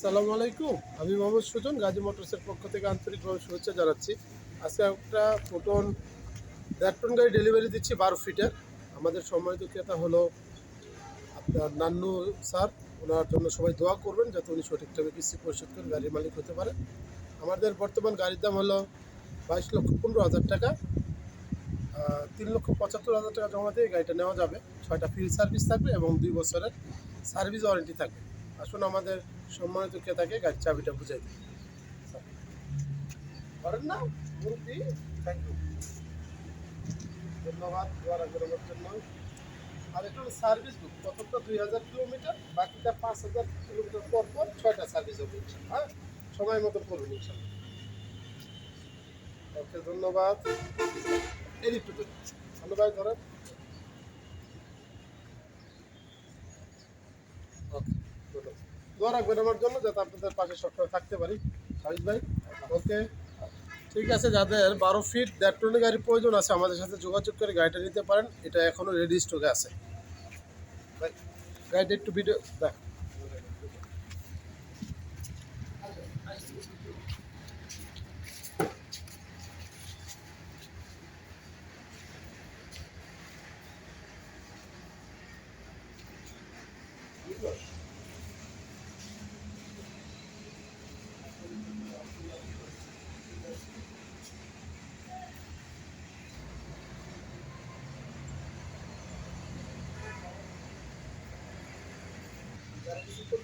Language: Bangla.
আসসালামু আলাইকুম। আমি মোহাম্মদ সুজন, গাজী মোটরসের পক্ষ থেকে আন্তরিকভাবে শুভেচ্ছা জানাচ্ছি। আজকে একটা ফোটন দেড় গাড়ি ডেলিভারি দিচ্ছি বারো ফিটের। আমাদের সম্মানিত ক্রেতা হলো আপনার নান্নু স্যার। ওনার জন্য সবাই দোয়া করবেন যাতে উনি সঠিকভাবে কিস্তি পরিশোধ করে গাড়ির মালিক হতে পারে। আমাদের বর্তমান গাড়ির দাম হলো বাইশ লক্ষ পনেরো হাজার টাকা। তিন লক্ষ পঁচাত্তর হাজার টাকা জমা দিয়ে গাড়িটা নেওয়া যাবে। ছয়টা ফিল্ড সার্ভিস থাকবে এবং দুই বছরের সার্ভিস ওয়ারেন্টি থাকবে। আসুন আমাদের সম্মানিত ক্রেতাকে গাড়ির চাবিটা বুঝাই দিই। করেন না, মুরব্বী থ্যাংক ইউ ধন্যবাদ দোয়া রাখবেন জন্য। আর এটা সার্ভিস বুক প্রথমটা দুই হাজার কিলোমিটার বাকিটা পাঁচ হাজার কিলোমিটার পর পর ছয়টা সার্ভিস হবে হ্যাঁ? সময় মতো করবেন ইনশাল্লাহ। ওকে, ধন্যবাদ। এই একটু ধন্যবাদ, ধরেন। দোয়া রাখবেন আমার জন্য যাতে আপনাদের পাশে সবসময় থাকতে পারি। শাহিদ ভাই, ওকে। ঠিক আছে, যাদের বারো ফিট দেড় টনে গাড়ির প্রয়োজন আছে, আমাদের সাথে যোগাযোগ করে গাড়িটা নিতে পারেন। এটা এখনও রেডি স্টকে আছে। গাড়িটা একটু ভিডিও দেখ। Thank Tapi, itu.